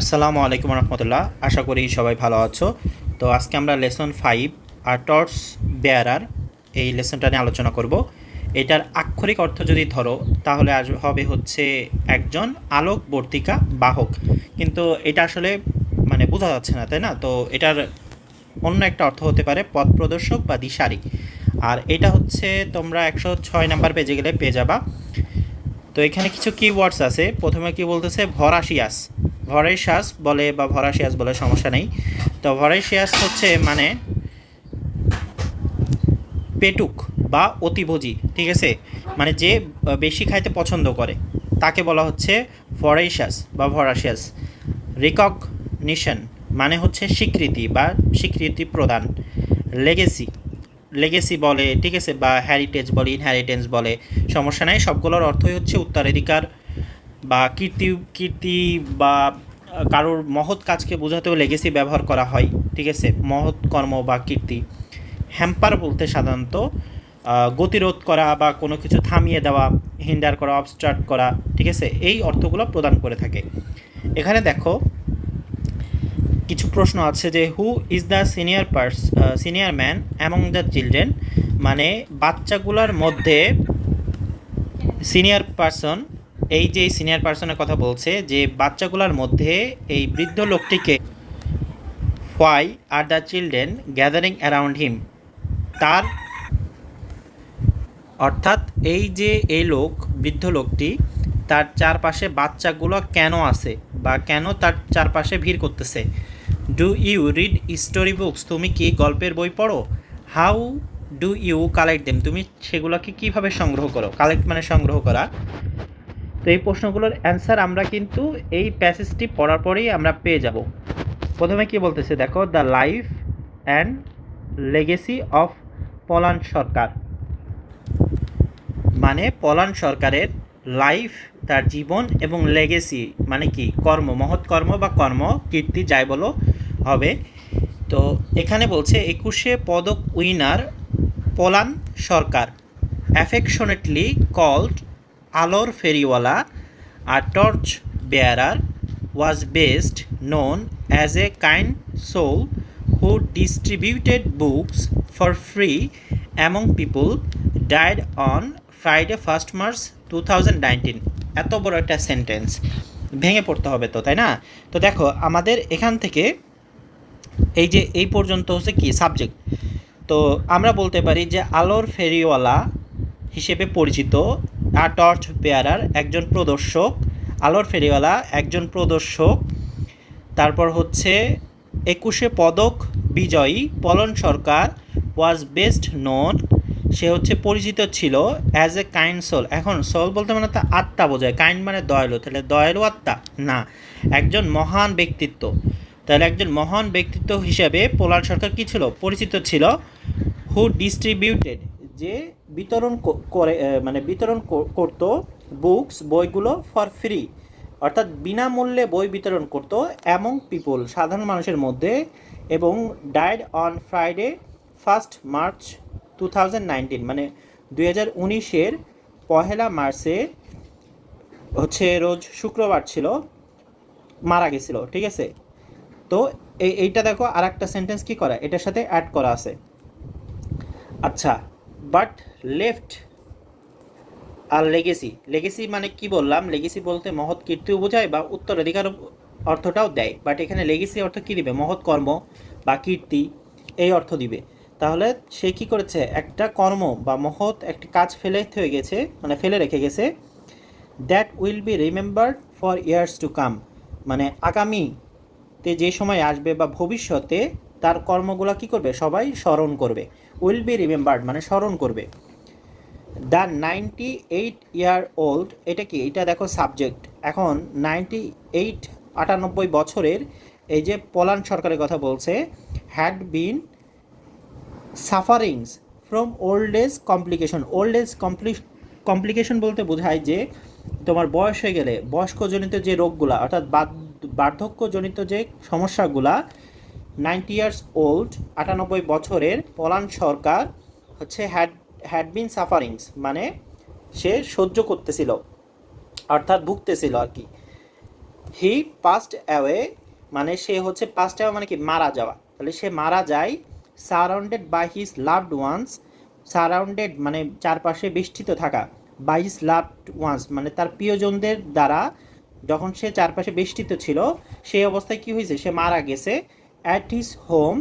আসসালামু আলাইকুম রহমতুল্লাহ। আশা করি সবাই ভালো আছো। তো আজকে আমরা লেসন ফাইভ আর টর্চ বেয়ারার এই লেসনটা নিয়ে আলোচনা করব। এটার আক্ষরিক অর্থ যদি ধরো, তাহলে আজ হবে হচ্ছে একজন আলোকবর্তিকা বাহক। কিন্তু এটা আসলে মানে বোঝা যাচ্ছে না, তাই না? তো এটার অন্য একটা অর্থ হতে পারে পথ প্রদর্শক বা দিশারি। আর এটা হচ্ছে তোমরা একশো ছয় নাম্বার পেজে গেলে পেয়ে যাবা। তো এখানে কিছু কিওয়ার্ডস আছে। প্রথমে কি বলতেছে ভরাশিয়াস ভরাশিয়াস বলে বা ভরাশিয়াস বলে সমস্যা নেই। তো ভরাশিয়াস হচ্ছে মানে পেটুক বা অতিভোজী, ঠিক আছে? মানে যে বেশি খাইতে পছন্দ করে, তাকে বলা হচ্ছে ভরাইশাস বা ভরাশিয়াস রিকগনিশন মানে হচ্ছে স্বীকৃতি বা স্বীকৃতি প্রদান। লেগেসি লেগেসি বলে, ঠিক আছে? বা হ্যারিটেজ বলে ইনহ্যারিটেন্স বলে, সমস্যা নাই। সবগুলোর অর্থই হচ্ছে উত্তরাধিকার বা কীর্তি কীর্তি বা কারোর মহৎ কাজকে বোঝাতেও লেগেসি ব্যবহার করা হয়, ঠিক আছে? মহৎ কর্ম বা কীর্তি। হ্যাম্পার বলতে সাধারণত গতিরোধ করা বা কোনো কিছু থামিয়ে দেওয়া হিন্ডার করা অবস্ট্রাক্ট করা, ঠিক আছে? এই অর্থগুলো প্রদান করে থাকে। এখানে দেখো, কিছু প্রশ্ন আছে যে who is the senior purse senior man among the children মানে বাচ্চাগুলোর মধ্যে সিনিয়র পার্সন এই যে সিনিয়র পার্সনের কথা বলছে যে বাচ্চাগুলোর মধ্যে এই বৃদ্ধ লোকটিকে why are the children gathering around him তার অর্থাৎ এই যে এই লোক, বৃদ্ধ লোকটি, তার চারপাশে বাচ্চাগুলো কেন আছে বা কেন তার চারপাশে ভিড় করতেছে? Do you read story books তুমি কি গল্পের বই পড়ো? How do you collect them তুমি সেগুলোকে কীভাবে সংগ্রহ করো? কালেক্ট মানে সংগ্রহ করা। তো এই প্রশ্নগুলোর অ্যান্সার আমরা কিন্তু এই প্যাসেজটি পড়ার পরেই আমরা পেয়ে যাব। প্রথমে কি বলতেছে? দেখো the life and legacy of Palan Sarkar. মানে পলান সরকারের লাইফ তার জীবন এবং লেগেসি মানে কি? কর্ম, মহৎ কর্ম বা কর্ম, কীর্তি, যাই বলো, হবে। তো এখানে বলছে, একুশে পদক উইনার পলান সরকার। অ্যাফেকশনেটলি কল্ড আলোর ফেরিওয়ালা আর torch bearer was best known as a kind soul who distributed books for free among people, died on Friday 1st March 2019 এত বড় একটা সেন্টেন্স ভেঙে পড়তে হবে তো, তাই না? তো দেখো, আমাদের এখান থেকে এই যে, এই পর্যন্ত হচ্ছে কি সাবজেক্ট তো আমরা বলতে পারি যে আলোর ফেরিওয়ালা হিসেবে পরিচিত আর টর্চ বেয়ারার একজন প্রদর্শক, আলোর ফেরিওয়ালা একজন প্রদর্শক। তারপর হচ্ছে একুশে পদক বিজয়ী পলন সরকার ওয়াজ বেস্ট নোন সে হচ্ছে পরিচিত ছিল অ্যাজ এ কাইন্ড সোল এখন সোল বলতে মানে তা আত্মা বোঝায়। কাইন্ড মানে দয়ালু। তাহলে দয়ালু আত্মা? না। একজন মহান ব্যক্তিত্ব। তাহলে একজন মহান ব্যক্তিত্ব হিসেবে পোলার সরকার কী ছিল? পরিচিত ছিল। হু ডিস্ট্রিবিউটেড যে বিতরণ করে মানে বিতরণ কর- করতো বুকস বইগুলো ফর ফ্রি অর্থাৎ বিনামূল্যে বই বিতরণ করতো অ্যামং পিপল সাধারণ মানুষের মধ্যে, এবং died on Friday first March two মানে দুই হাজার উনিশের পহেলা মার্চে হচ্ছে রোজ শুক্রবার ছিল, মারা গেছিল, ঠিক আছে? তো এই, এইটা দেখো আর একটা সেন্টেন্স কি করা, এটার সাথে অ্যাড করা আছে। আচ্ছা বাট লেফট আর লেগেসি। লেগেসি মানে কি বললাম? লেগেসি বলতে মহৎ কীর্তিও বোঝায় বা উত্তরাধিকার অর্থটাও দেয়। বাট এখানে লেগেসি অর্থ কী দিবে? মহৎ কর্ম বা কীর্তি, এই অর্থ দিবে। তাহলে সে কি করেছে? একটা কর্ম বা মহৎ একটি কাজ ফেলে হয়ে গেছে মানে ফেলে রেখে গেছে that will be remembered for years to come মানে আগামীতে যে সময় আসবে বা ভবিষ্যতে তার কর্মগুলো কি করবে? সবাই স্মরণ করবে। উইল বি রিমেম্বার্ড মানে স্মরণ করবে। The ninety eight year old, এটা কি? এটা দেখো সাবজেক্ট। এখন নাইনটি এইট আটানব্বই বছরের এই যে পলান সরকারের কথা বলছে had been sufferings from old age complication old age compli complication বলতে বোঝায় যে তোমার বয়স হয়ে গেলে বয়স্কজনিত যে রোগগুলা, অর্থাৎ বার্ধক্যজনিত যে সমস্যাগুলা নাইনটি ইয়ার্স ওল্ড, আটানব্বই বছরের পলান সরকার হচ্ছে হ্যাড হ্যাড বিন সাফারিংস মানে সে সহ্য করতেছিল, অর্থাৎ ভুগতেছিল আর কি। হি পাস্ট অ্যাওয়ে মানে সে হচ্ছে পাস্ট অ্যাওয়ে মানে কি, মারা যাওয়া। তাহলে সে মারা যায় surrounded by his loved ones, surrounded মানে চারপাশে বেষ্টিত থাকা, বাই হিজ লাভড ওয়ান্স মানে তার প্রিয়জনদের দ্বারা যখন সে চারপাশে বেষ্টিত ছিল, সেই অবস্থায় কি হয়েছে, সে মারা গেছে। At his home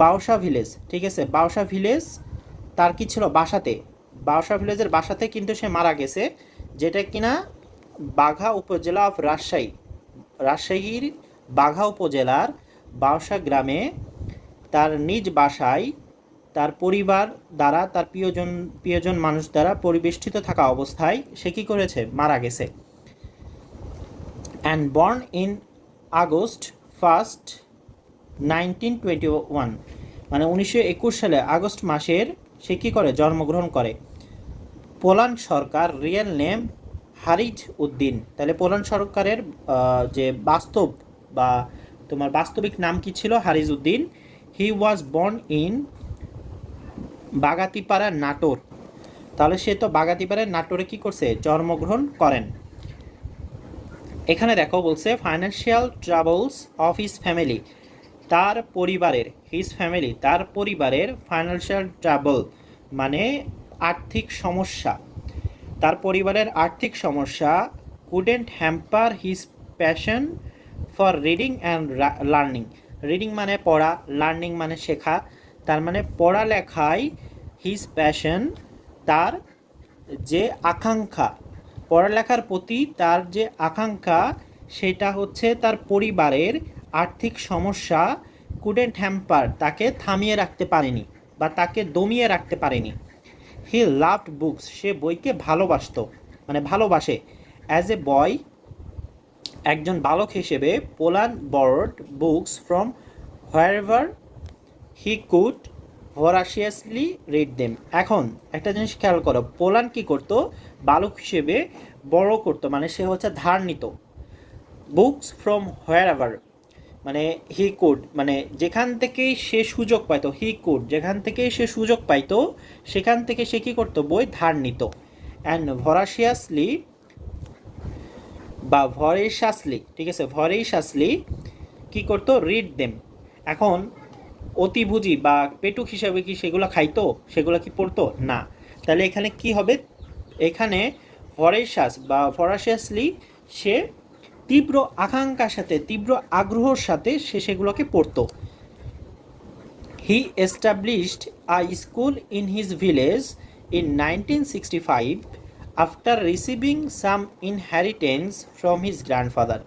Bausa village ঠিক আছে? বাউসা ভিলেজ তার কি ছিল? বাসাতে। বাউসা ভিলেজের বাসাতে কিন্তু সে মারা গেছে, যেটা কিনা বাঘা উপজেলা অফ রাজশাহী রাজশাহীর বাঘা উপজেলার বাউসা গ্রামে তার নিজ বাসায় তার পরিবার দ্বারা, তার প্রিয়জন প্রিয়জন মানুষ দ্বারা পরিবেষ্টিত থাকা অবস্থায় সে কী করেছে? মারা গেছে। And born in August first nineteen twenty one মানে উনিশশো একুশ সালে আগস্ট মাসের সে কী করে? জন্মগ্রহণ করে। Polan Sarkar real name Hariz Uddin. তাহলে পোল্যান্ড সরকারের যে বাস্তব বা তোমার বাস্তবিক নাম কি ছিল? Hariz Uddin. He was born in Bagatipara Natore. তাহলে সে তো বাগাতিপাড়ার নাটোরে কি করছে? জন্মগ্রহণ করেন। এখানে দেখো বলছে financial troubles of his family তার পরিবারের হিজ ফ্যামিলি তার পরিবারের ফাইন্যান্সিয়াল ট্রাবল মানে আর্থিক সমস্যা। তার পরিবারের আর্থিক সমস্যা couldn't hamper his passion for reading and learning reading মানে পড়া লার্নিং মানে শেখা। তার মানে পড়ালেখায় হিজ প্যাশন তার যে আকাঙ্ক্ষা, পড়ালেখার প্রতি তার যে আকাঙ্ক্ষা, সেটা হচ্ছে তার পরিবারের আর্থিক সমস্যা কুডেন্ট হ্যাম্পার তাকে থামিয়ে রাখতে পারেনি বা তাকে দমিয়ে রাখতে পারেনি। হি লাভড বুকস সে বইকে ভালোবাসতো মানে ভালোবাসে। অ্যাজ এ বয় একজন বালক হিসেবে Polan borrowed books from wherever he could voraciously read them এখন একটা জিনিস খেয়াল করো পোলান কি করতো? বালক হিসেবে বড় করতো মানে সে হচ্ছে ধার নিত। বুকস ফ্রম হোয়ার এভার মানে হি কুড মানে যেখান থেকেই সে সুযোগ পাইতো হি কুড যেখান থেকেই সে সুযোগ পাইতো, সেখান থেকে সে কী করতো? বই ধার নিত। অ্যান্ড ভরাসিয়াসলি বা ভরেশাসলি ঠিক আছে? ভরেশাসলি কি করতো? রিড দেম এখন অতিভুজি বা পেটুক হিসাবে কি সেগুলো খাইতো? সেগুলো কি পড়তো? না। তাহলে এখানে কি হবে? এখানে ভরেশাস বা ফরাসিয়াসলি সে তীব্র আকাঙ্ক্ষার সাথে, তীব্র আগ্রহর সাথে সে সেগুলোকে পড়তো। He established a school in his village in nineteen sixty five after receiving some inheritance from his grandfather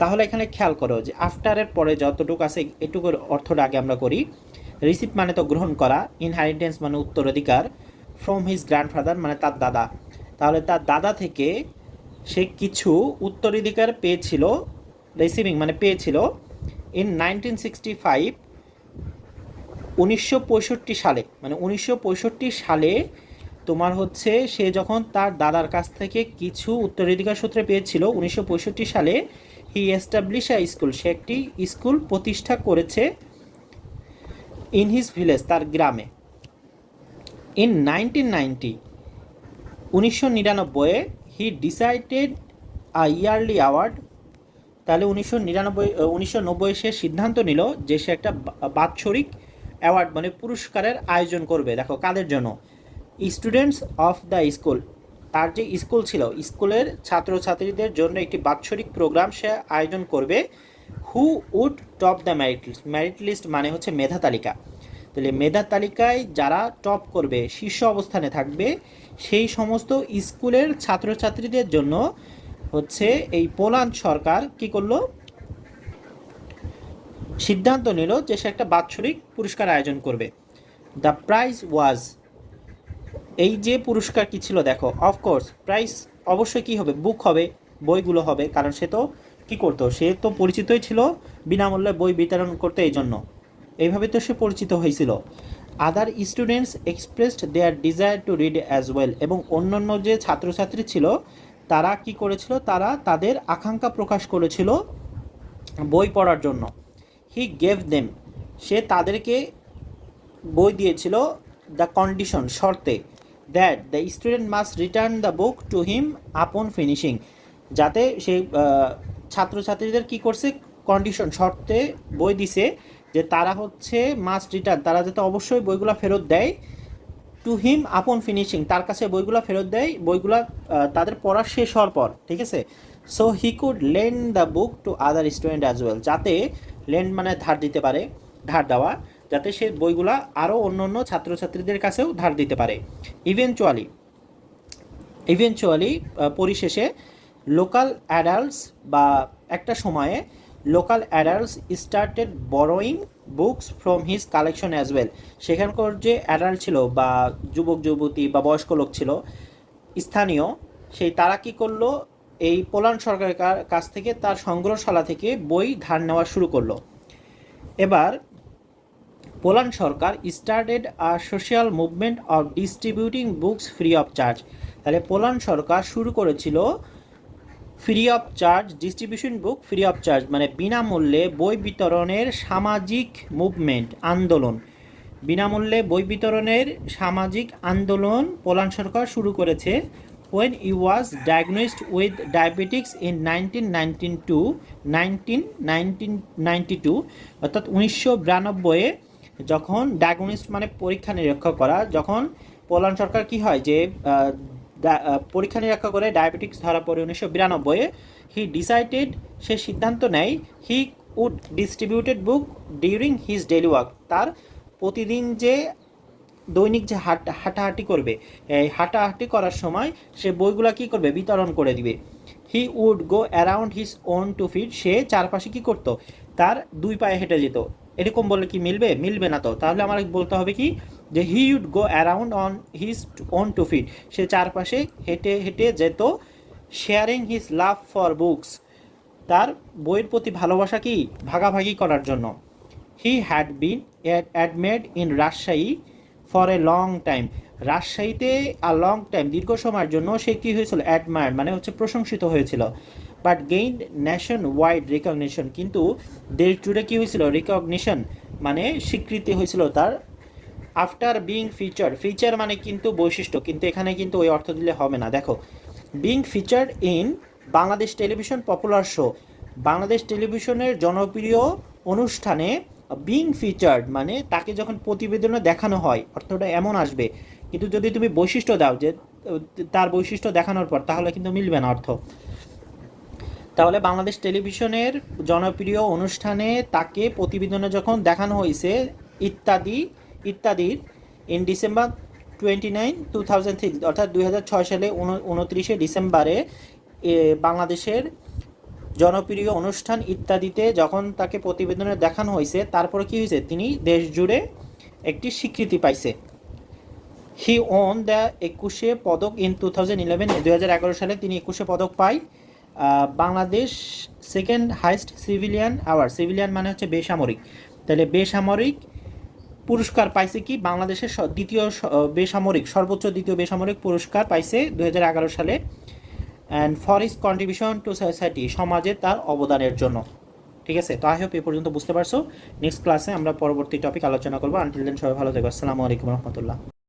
তাহলে এখানে খেয়াল করো যে আফটারের পরে যতটুকু আছে, এটুকুর অর্থটা আগে আমরা করি। রিসিভ মানে তো গ্রহণ করা ইনহ্যারিটেন্স মানে উত্তরাধিকার ফ্রম হিজ গ্র্যান্ডফাদার মানে তার দাদা। তাহলে তার দাদা থেকে সে কিছু উত্তরাধিকার পেয়েছিল রিসিভিং মানে পেয়েছিল ইন নাইনটিন সিক্সটি ফাইভ উনিশশো পঁয়ষট্টি সালে। মানে উনিশশো পঁয়ষট্টি সালে তোমার হচ্ছে সে যখন তার দাদার কাছ থেকে কিছু উত্তরাধিকার সূত্রে পেয়েছিল, উনিশশো পঁয়ষট্টি সালে হি এস্টাবলিশ আ স্কুল সে একটি স্কুল প্রতিষ্ঠা করেছে ইন হিজ ভিলেজ তার গ্রামে। ইন নাইনটিন নাইনটি উনিশশো নিরানব্বইয়ে he decided a yearly award তাহলে উনিশশো নিরানব্বই উনিশশো সে সিদ্ধান্ত নিল যে সে একটা বাৎসরিক অ্যাওয়ার্ড মানে পুরস্কারের আয়োজন করবে। দেখো, কাদের জন্য? স্টুডেন্টস অফ দ্য স্কুল তার যে স্কুল ছিল স্কুলের ছাত্রছাত্রীদের জন্য একটি বাৎসরিক প্রোগ্রাম সে আয়োজন করবে। Who would top the merit list merit list মানে হচ্ছে মেধা তালিকা। তাহলে মেধা তালিকায় যারা টপ করবে, শীর্ষ অবস্থানে থাকবে সেই সমস্ত স্কুলের ছাত্রছাত্রীদের জন্য হচ্ছে এই পোল্যান্ড সরকার কি করল? সিদ্ধান্ত নিল যে সে একটা বাৎসরিক পুরস্কার আয়োজন করবে। দ্য প্রাইজ ওয়াজ এই যে পুরস্কার কি ছিল দেখো অফকোর্স প্রাইস অবশ্যই কি হবে? বুক হবে, বইগুলো হবে, কারণ সে তো কি করতো? সে তো পরিচিতই ছিল, বিনামূল্যে বই বিতরণ করতে এই জন্য এইভাবে তো সে পরিচিত হয়েছিল। Other students expressed their desire to read as well এবং অন্যান্য যে ছাত্রছাত্রী ছিল, তারা কি করেছিল? তারা তাদের আকাঙ্ক্ষা প্রকাশ করেছিল বই পড়ার জন্য। হি গেভ দেম সে তাদেরকে বই দিয়েছিল দ্য কন্ডিশন শর্তে that the student must return the book to him upon finishing যাতে সেই ছাত্রছাত্রীদের কি করছে? কন্ডিশন শর্তে বই দিছে। যে তারা হচ্ছে মাস্ট রিটার্ন, তারা যাতে অবশ্যই বইগুলা ফেরত দেয় টু হিম আপন ফিনিশিং তার কাছে বইগুলো ফেরত দেয়, বইগুলো তাদের পড়া শেষ হওয়ার পর, ঠিক আছে? So he could lend the book to other student as well যাতে লেন মানে ধার দিতে পারে, ধার দেওয়া, যাতে সে বইগুলা আরও অন্য অন্য ছাত্রছাত্রীদের কাছেও ধার দিতে পারে। ইভেনচুয়ালি ইভেনচুয়ালি পরিশেষে লোকাল অ্যাডাল্টস বা একটা সময়ে local adults started borrowing books from his collection as well সেখানকার যে অ্যাডাল্ট ছিল বা যুবক, যুবতী বা বয়স্ক লোক ছিল, স্থানীয়, সেই তারা কি করল? এই পোল্যান্ড সরকারের কাছ থেকে তার সংগ্রহশালা থেকে বই, ধার নেওয়া শুরু করল। এবার Polan Sarkar started a social movement of distributing books free of charge তাহলে পোল্যান্ড সরকার শুরু করেছিল free of charge distribution book free of charge মানে বিনামূল্যে বই বিতরণের সামাজিক মুভমেন্ট, আন্দোলন। বিনামূল্যে বই বিতরণের সামাজিক আন্দোলন পোল্যান্ড সরকার শুরু করেছে when he was diagnosed with diabetics in nineteen nineteen two nineteen nineteen ninety two অর্থাৎ উনিশশো বিরানব্বইয়ে যখন ডায়াগনোস্ট মানে পরীক্ষা নিরীক্ষা করা, যখন পোল্যান্ড সরকার কি হয় যে পরীক্ষা নিরীক্ষা করে ডায়াবেটিক্স ধরা পড়ে উনিশশো বিরানব্বইয়ে হি ডিসাইডেড সে সিদ্ধান্ত নেয়, he would distributed book during his daily work. তার প্রতিদিন যে দৈনিক যে হাট হাঁটাহাঁটি করবে, এই হাঁটাহাঁটি করার সময় সে বইগুলা কি করবে? বিতরণ করে দিবে। He would go around his own two feet, সে চারপাশে কি করত? তার দুই পায়ে হেঁটে যেত। এরকম বললে কি মিলবে? মিলবে না তো। তাহলে আমার বলতে হবে কি যে he would go around on his own two feet সে চারপাশে হেঁটে হেঁটে যেত sharing his love for books তার বইয়ের প্রতি ভালোবাসা কি? ভাগাভাগি করার জন্য। He had been admired in Rajshahi for a long time রাজশাহীতে আ লং টাইম দীর্ঘ সময়ের জন্য সে কী হয়েছিল? অ্যাডমায়ার্ড মানে হচ্ছে প্রশংসিত হয়েছিল। But gain nationwide recognition কিন্তু দেশ জুড়ে কী হয়েছিল? রিকগনিশন মানে স্বীকৃতি হয়েছিল তার আফটার বিং ফিচার ফিচার মানে কিন্তু বৈশিষ্ট্য, কিন্তু এখানে কিন্তু ওই অর্থ দিলে হবে না। দেখো being feature in Bangladesh television popular show, Bangladesh টেলিভিশনের জনপ্রিয় অনুষ্ঠানে বিং ফিচার্ড মানে তাকে যখন প্রতিবেদনে দেখানো হয়, অর্থটা এমন আসবে। কিন্তু যদি তুমি বৈশিষ্ট্য দাও যে, তার বৈশিষ্ট্য দেখানোর পর, তাহলে কিন্তু মিলবে না অর্থ। তাহলে বাংলাদেশ টেলিভিশনের জনপ্রিয় অনুষ্ঠানে তাকে প্রতিবেদনে যখন দেখানো হয়েছে, ইত্যাদি ইত্যাদির in December twenty nine two thousand six অর্থাৎ দুই হাজার ছয় সালে উনত্রিশে ডিসেম্বরে বাংলাদেশের জনপ্রিয় অনুষ্ঠান ইত্যাদিতে যখন তাকে প্রতিবেদনে দেখানো হয়েছে তারপরে কি হয়েছে? তিনি দেশ জুড়ে একটি স্বীকৃতি পাইছে। হি ওন দ্য একুশে পদক ইন টু থাউজেন্ড ইলেভেন দু হাজার এগারো সালে তিনি একুশে পদক আহ, Bangladesh second highest civilian award civilian মানে হচ্ছে বেসামরিক। তাহলে বেসামরিক পুরস্কার পাইছে কি? বাংলাদেশের দ্বিতীয় বেসামরিক, সর্বোচ্চ দ্বিতীয় বেসামরিক পুরস্কার পাইছে দু সালে। And for his contribution to society সমাজে তার অবদানের জন্য। ঠিক আছে? তো আই হোপ এ পর্যন্ত বুঝতে পারছ। নেক্সট ক্লাসে আমরা পরবর্তী টপিক আলোচনা করব। আনটিল দেন সবাই ভালো থেকো। আসসালামু আলাইকুম রহমতুল্লাহ।